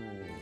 Ooh.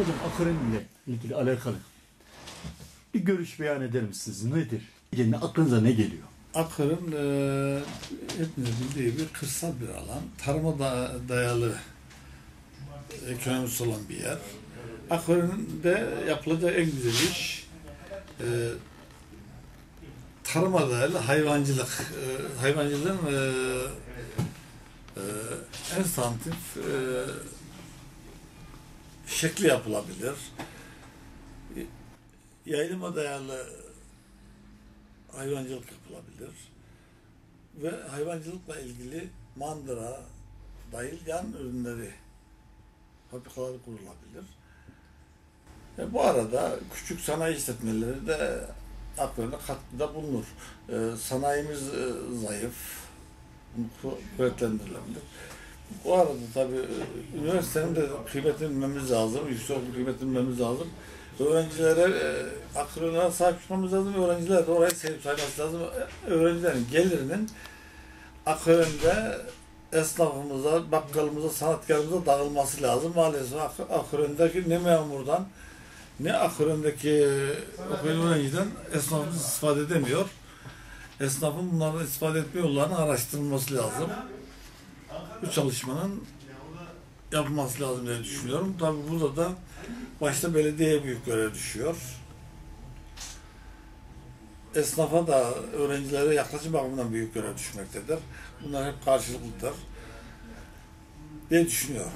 Hocam akvaryumle ilgili alakalı bir görüş beyan eder misiniz? Nedir? Yani aklınıza ne geliyor? Akır'ın e, hepimizin bildiği bir kırsal bir alan. Tarıma da, dayalı ekonomisi olan bir yer. Akır'ın de yapılacağı en güzel iş e, tarıma dayalı hayvancılık. E, hayvancılığın e, e, en santif e, şekli yapılabilir. Yayılıma dayalı hayvancılık yapılabilir. Ve hayvancılıkla ilgili mandıra dahil yan ürünleri fabrikaları kurulabilir. E, bu arada küçük sanayi işletmeleri de aklına katkıda bulunur. E, sanayimiz e, zayıf, kuvvetlendirilebilir. Bu arada tabii e, üniversitenin de kıymetini lazım, yüksek okul kıymetini lazım. Öğrencilere e, sahip çıkmamız lazım, öğrenciler de orayı sevip sayması lazım. E, Öğrencilerin gelirinin aköründe esnafımıza, bakkalımıza, sanatkarımıza dağılması lazım. Maalesef ak- aköründeki ne memurdan ne aköründeki okuyan öğrenciden esnafımız istifade edemiyor. Esnafın bunlardan istifade etme yollarını araştırılması lazım. Bu çalışmanın yapılması lazım diye düşünüyorum. Tabii burada da başta belediyeye büyük görev düşüyor. Esnafa da öğrencilere yaklaşım bakımından büyük görev düşmektedir. Bunlar hep karşılıklıdır diye düşünüyorum.